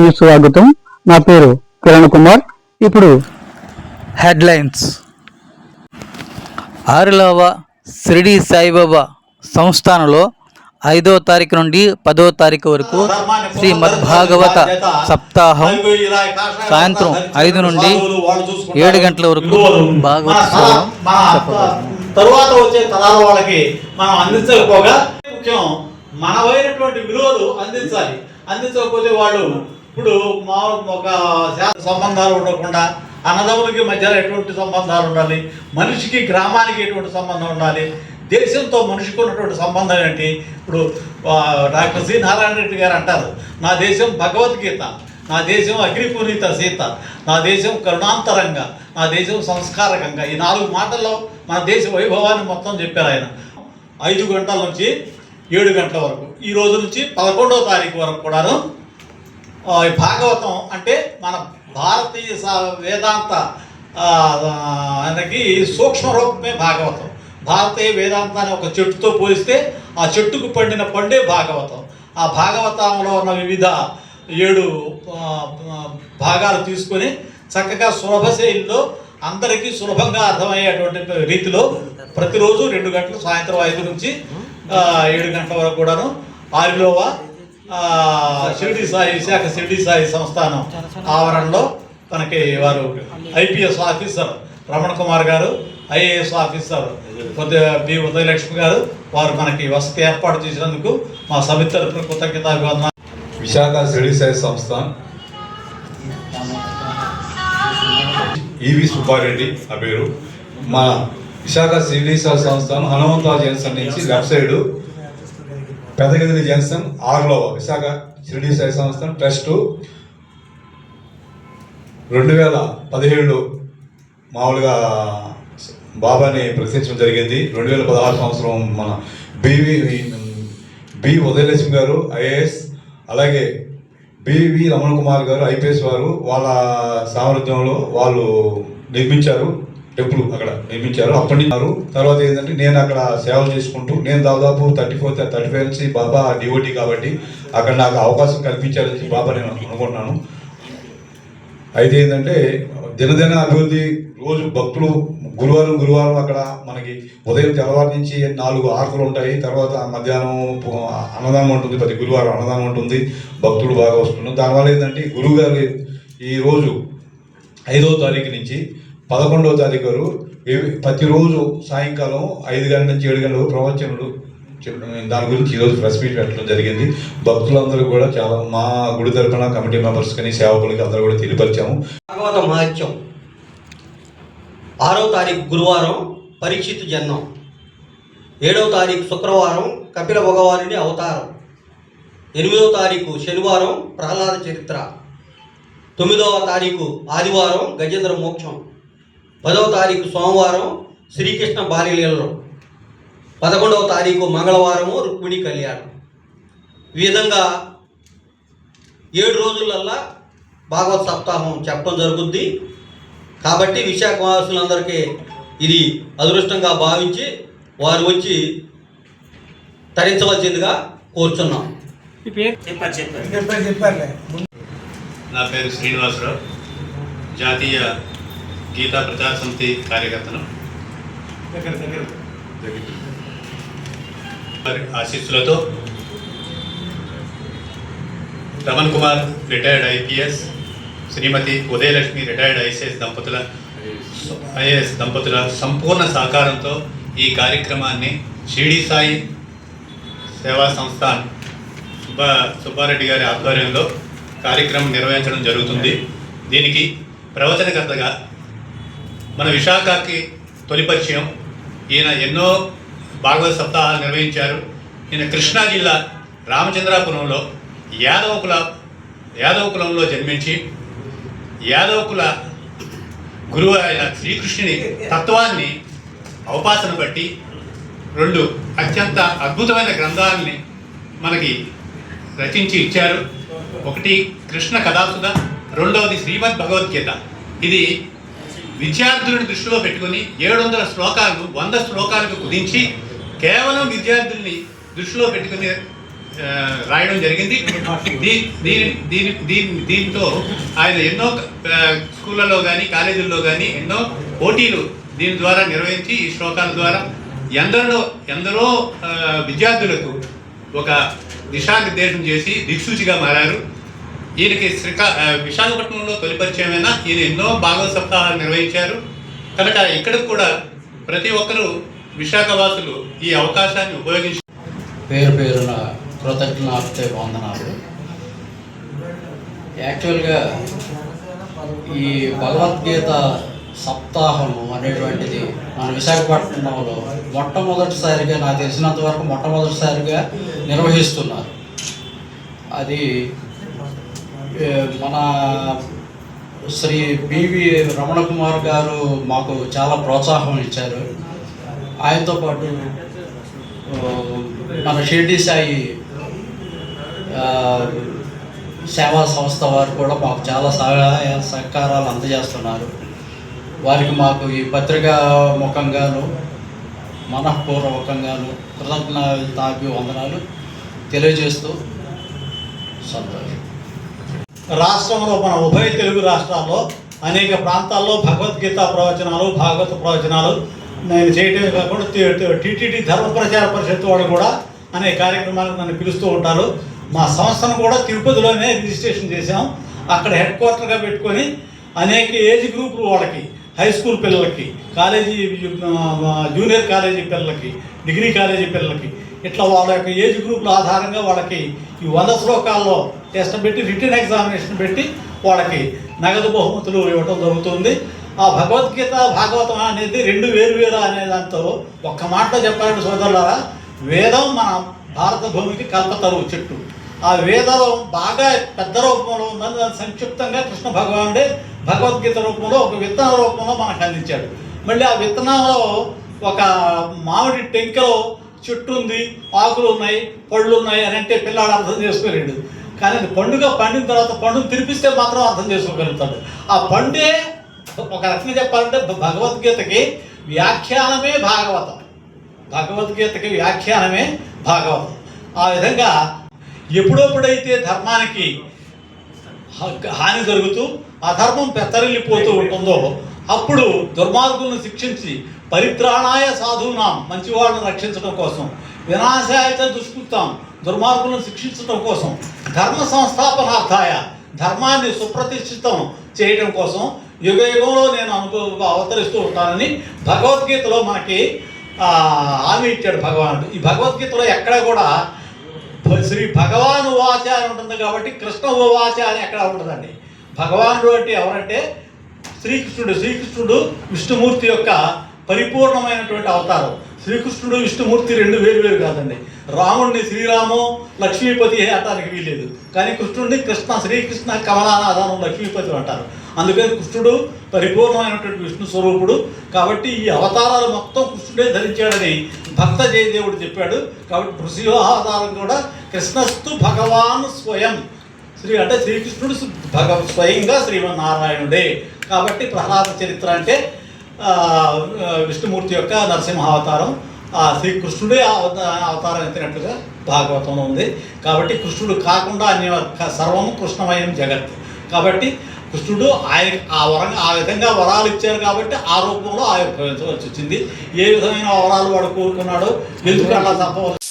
News స్వాగతం. నా పేరు కిరణ్ కుమార్. ఇప్పుడు హెడ్లైన్స్. ఆరులవ షిరిడి సాయిబాబా సంస్థానంలో ఐదో తారీఖు నుండి పదో తారీఖు వరకు శ్రీమద్భాగవత సప్తాహం సాయంత్రం ఐదు నుండి ఏడు గంటల వరకు భాగవత తరువాత వచ్చే తరాల వాళ్ళకి మనం అందించకపోగా ముఖ్యం మనమైనటువంటి విలువలు అందించాలి. అందించకపోతే వాళ్ళు ఇప్పుడు మా ఒక సంబంధాలు ఉండకుండా అన్నదమ్ములకి మధ్యలో ఎటువంటి సంబంధాలు ఉండాలి? మనిషికి గ్రామానికి ఎటువంటి సంబంధం ఉండాలి? దేశంతో మనిషికి ఉన్నటువంటి సంబంధం ఏంటి? ఇప్పుడు డాక్టర్ సి నారాయణ రెడ్డి గారు అంటారు నా దేశం భగవద్గీత నా దేశం అగ్నిపూరిత సీత నా దేశం కరుణాంతరంగా నా దేశం సంస్కారకంగా ఈ నాలుగు మాటల్లో మన దేశ వైభవాన్ని మొత్తం చెప్పారు ఆయన. ఐదు గంటల నుంచి ఏడు గంటల వరకు. ఈ రోజు నుంచి పదకొండవ తారీఖు వరకు కూడాను భాగవతం అంటే మన భారతీయ వేదాంత ఆయనకి సూక్ష్మ రూపమే భాగవతం. భారతీయ వేదాంతాన్ని ఒక చెట్టుతో పోలిస్తే ఆ చెట్టుకు పండిన పండే భాగవతం. ఆ భాగవతంలో ఉన్న వివిధ ఏడు భాగాలు తీసుకొని చక్కగా సులభ శైలిలో అందరికీ సులభంగా అర్థమయ్యేటువంటి రీతిలో ప్రతిరోజు రెండు గంటలు సాయంత్రం ఐదు నుంచి ఏడు గంటల వరకు కూడాను ఆరిలోవా షిరిడి సాయి విశాఖ షిరిడి సాయి సంస్థానం ఆవరణలో మనకి వారు IPS officer Ramana Kumar garu IAS officer కొద్దిగా బి ఉదయలక్ష్మి గారు వారు మనకి వసతి ఏర్పాటు చేసినందుకు మా సమితి తరఫున కృతజ్ఞత విశాఖ షిరిడి సాయి సంస్థ. ఈవి సుబ్బారెడ్డి నా పేరు. మా విశాఖ షిరిడి సాయి సంస్థను హనుమంతరావు జంక్షన్ నుంచి లెఫ్ట్ సైడ్ పెదగదిలి జంక్షన్ ఆరులో విశాఖ షిరిడి సాయి సంస్థ ట్రస్ట్ రెండు వేల పదిహేడు మామూలుగా బాబాని ప్రశ్నించడం జరిగింది. రెండు వేల పదహారు సంవత్సరం మన బివి బి ఉదయలక్ష్మి గారు ఐఏఎస్ అలాగే బివి రమణ కుమార్ గారు ఐపీఎస్ వారు వాళ్ళ సామర్థ్యంలో వాళ్ళు నిర్మించారు టెంపుల్ అక్కడ నిర్మించారు. అప్పటి నుంచి తర్వాత ఏంటంటే నేను అక్కడ సేవలు చేసుకుంటూ నేను దాదాపు థర్టీ ఫోర్ థర్టీ ఫైవ్ నుంచి బాబా డివోటీ కాబట్టి అక్కడ నాకు అవకాశం కల్పించాలని బాబా నేను అనుకుంటున్నాను. అయితే ఏంటంటే దినదిన అభివృద్ధి రోజు భక్తులు గురువారం గురువారం అక్కడ మనకి ఉదయం తెల్లవారు నుంచి నాలుగు ఆకులు ఉంటాయి. తర్వాత మధ్యాహ్నం అన్నదానం ఉంటుంది. ప్రతి గురువారం అన్నదానం ఉంటుంది. భక్తులు బాగా వస్తున్నారు దానివల్ల ఏంటంటే గురువు గారు ఈ రోజు ఐదవ తారీఖు నుంచి పదకొండవ తారీఖు వరకు ప్రతిరోజు సాయంకాలం ఐదు గంటల నుంచి ఏడు గంటల వరకు ప్రవచనలు చెప్పడం. దాని గురించి ఈరోజు ప్రెస్ మీట్ పెట్టడం జరిగింది. భక్తులందరూ కూడా చాలా మా గుడి తరపున కమిటీ మెంబర్స్ కానీ సేవకులకి అందరూ కూడా తెలియపరిచాము. భాగవత మహత్యం ఆరో తారీఖు గురువారం పరీక్షిత్ జన్మం. ఏడవ తారీఖు శుక్రవారం కపిల భగవానుని అవతారం. ఎనిమిదవ తారీఖు శనివారం ప్రహ్లాద చరిత్ర. తొమ్మిదవ తారీఖు ఆదివారం గజేంద్ర మోక్షం. పదవ తారీఖు సోమవారం శ్రీకృష్ణ బాల్యలీలలో పదకొండవ తారీఖు మంగళవారము రుక్మిణి కళ్యాణం. ఈ విధంగా ఏడు రోజులల్లా భాగవత సప్తాహం చెప్పడం జరుగుద్ది. కాబట్టి విశాఖ వాసులందరికీ ఇది అదృష్టంగా భావించి వారు వచ్చి తరించవలసిందిగా కోరుచున్నాం. నా పేరు శ్రీనివాసరావు జాతీయ గీతా ప్రచార సమితి కార్యకర్తను. ఆశీస్సులతో Raman Kumar retired IPS Shrimati Udayalakshmi retired ICS దంపతుల ఐఏఎస్ దంపతుల సంపూర్ణ సహకారంతో ఈ కార్యక్రమాన్ని షిరిడి సాయి సేవా సంస్థ సుబ్బా సుబ్బారెడ్డి గారి ఆధ్వర్యంలో కార్యక్రమం నిర్వహించడం జరుగుతుంది. దీనికి ప్రవచనకర్తగా మన విశాఖకి తొలి పరిచయం. ఈయన ఎన్నో భాగవత సప్తాహాలు నిర్వహించారు. ఈయన కృష్ణా జిల్లా రామచంద్రాపురంలో యాదవ కుల యాదవ కులంలో జన్మించి యాదవకుల గురువు అయిన శ్రీకృష్ణుని తత్వాన్ని అవపాసన బట్టి రెండు అత్యంత అద్భుతమైన గ్రంథాలని మనకి రచించి ఇచ్చారు. ఒకటి కృష్ణ కథాసుధ రెండవది శ్రీమద్ భగవద్గీత. ఇది విద్యార్థులను దృష్టిలో పెట్టుకుని ఏడు వందల శ్లోకాలు వంద శ్లోకాలకు కుదించి కేవలం విద్యార్థుల్ని దృష్టిలో పెట్టుకునే రాయడం జరిగింది. దీ- దీని దీని దీని దీంతో ఆయన ఎన్నో స్కూళ్ళలో కానీ కాలేజీల్లో కానీ ఎన్నో పోటీలు దీని ద్వారా నిర్వహించి ఈ శ్లోకాల ద్వారా ఎందరో ఎందరో విద్యార్థులకు ఒక దిశానిర్దేశం చేసి దిక్సూచిగా మారారు. ఈయనకి శ్రీకా విశాఖపట్నంలో తొలి పరిచయమైన ఈయన ఎన్నో భాగవత సప్తాహాలు నిర్వహించారు. కనుక ఇక్కడికి కూడా ప్రతి ఒక్కరూ విశాఖవాసులు ఈ అవకాశాన్ని ఉపయోగించి పేరు పేరున కృతజ్ఞాప్తి వందనాలు. యాక్చువల్గా ఈ భగవద్గీత సప్తాహము అనేటువంటిది మన విశాఖపట్నంలో మొట్టమొదటిసారిగా నాకు తెలిసినంత వరకు మొట్టమొదటిసారిగా నిర్వహిస్తున్నారు. అది మన శ్రీ బివి రమణ కుమార్ గారు మాకు చాలా ప్రోత్సాహం ఇచ్చారు. ఆయనతో పాటు మన షిర్డి సాయి సేవా సంస్థ వారు కూడా మాకు చాలా సహాయ సహకారాలు అందజేస్తున్నారు. వారికి మాకు ఈ పత్రికా ముఖంగాను మనఃపూర్వకంగాను కృతజ్ఞతాభి వందనాలు తెలియజేస్తూ సంతోషం. రాష్ట్రంలో మన ఉభయ తెలుగు రాష్ట్రాల్లో అనేక ప్రాంతాల్లో భగవద్గీత ప్రవచనాలు భాగవత ప్రవచనాలు నేను చేయటమే కాకుండా టీటీడీ ధర్మ ప్రచార పరిషత్ వాళ్ళు కూడా అనే కార్యక్రమాలకు నన్ను పిలుస్తూ ఉంటారు. మా సంస్థను కూడా తిరుపతిలోనే రిజిస్ట్రేషన్ చేశాం. అక్కడ హెడ్ క్వార్టర్గా పెట్టుకొని అనేక ఏజ్ గ్రూపులు వాళ్ళకి హై స్కూల్ పిల్లలకి కాలేజీ జూనియర్ కాలేజీ పిల్లలకి డిగ్రీ కాలేజీ పిల్లలకి ఇట్లా వాళ్ళ యొక్క ఏజ్ గ్రూపుల ఆధారంగా వాళ్ళకి ఈ వంద శ్లోకాల్లో టెస్ట్ పెట్టి రిటర్న్ ఎగ్జామినేషన్ పెట్టి వాళ్ళకి నగదు బహుమతులు ఇవ్వటం జరుగుతుంది. ఆ భగవద్గీత భాగవతం అనేది రెండు వేరు వేరు అనే దాంతో ఒక్క మాటలో చెప్పాలంటే సోదరులారా వేదం మన భారత భూమికి కల్పతరువు చెట్టు. ఆ వేదం బాగా పెద్ద రూపంలో ఉందని దాన్ని సంక్షిప్తంగా కృష్ణ భగవానుడే భగవద్గీత రూపంలో ఒక విత్తన రూపంలో మనకు అందించాడు మళ్ళీ ఆ విత్తనంలో ఒక మామిడి టెంకలో చెట్టు ఉంది ఆకులు ఉన్నాయి పళ్ళు ఉన్నాయి అని అంటే పిల్లాడు అర్థం చేసుకోలేడు. కానీ అది పండుగ పండిన తర్వాత పండుగ తినిపిస్తే మాత్రం అర్థం చేసుకోగలుగుతాడు. ఆ పండే ఒక రకంగా చెప్పాలంటే భగవద్గీతకి వ్యాఖ్యానమే భాగవతం. భగవద్గీతకి వ్యాఖ్యానమే భాగవతం. ఆ విధంగా ఎప్పుడప్పుడైతే ధర్మానికి హాని జరుగుతూ ధర్మం పెత్తరిల్లిపోతూ ఉంటుందో అప్పుడు దుర్మార్గులను శిక్షించి పరిత్రాణాయ సాధువునాం మంచివాళ్ళను రక్షించడం కోసం వినాశాయత దుష్కృతాం దుర్మార్గులను శిక్షించడం కోసం ధర్మ సంస్థాపనార్థాయ ధర్మాన్ని సుప్రతిష్ఠితం చేయడం కోసం యుగ యుగంలో నేను అనుభవ అవతరిస్తూ ఉంటానని భగవద్గీతలో మనకి హామీ ఇచ్చాడు భగవానుడు. ఈ భగవద్గీతలో ఎక్కడ కూడా శ్రీ భగవాన్ వాచ అని ఉంటుంది కాబట్టి కృష్ణ వాచ అని ఎక్కడ ఉంటుందండి? భగవానుడు అంటే ఎవరంటే శ్రీకృష్ణుడు. శ్రీకృష్ణుడు విష్ణుమూర్తి యొక్క పరిపూర్ణమైనటువంటి అవతారం. శ్రీకృష్ణుడు విష్ణుమూర్తి రెండు వేరు వేరు కాదండి. రాముడిని శ్రీరాము లక్ష్మీపతి అటానికి వీలేదు కానీ కృష్ణుడిని కృష్ణ శ్రీకృష్ణ కమలానాథానం లక్ష్మీపతి అంటారు. అందుకని కృష్ణుడు పరిపూర్ణమైనటువంటి విష్ణు స్వరూపుడు. కాబట్టి ఈ అవతారాలు మొత్తం కృష్ణుడే ధరించాడని భక్త జయదేవుడు చెప్పాడు. కాబట్టి నృసింహావతారం కూడా కృష్ణస్తు భగవాన్ స్వయం. శ్రీ అంటే శ్రీకృష్ణుడు భగవ భగ స్వయంగా శ్రీమన్నారాయణుడే. కాబట్టి ప్రహ్లాద చరిత్ర అంటే విష్ణుమూర్తి యొక్క నరసింహావతారం. శ్రీకృష్ణుడే అవత- అవతారం ఎత్తినట్లుగా భాగవతంలో ఉంది. కాబట్టి కృష్ణుడు కాకుండా అన్ని సర్వము కృష్ణమయం జగత్. కాబట్టి కృష్ణుడు ఆయన ఆ వరంగా ఆ విధంగా వరాలు ఇచ్చారు కాబట్టి ఆ రూపంలో ఆవిర్భవించవలసి వచ్చింది. ఏ విధమైన వరాలు వాడు కోరుకున్నాడో ఎందుకు అలా తప్పవచ్చు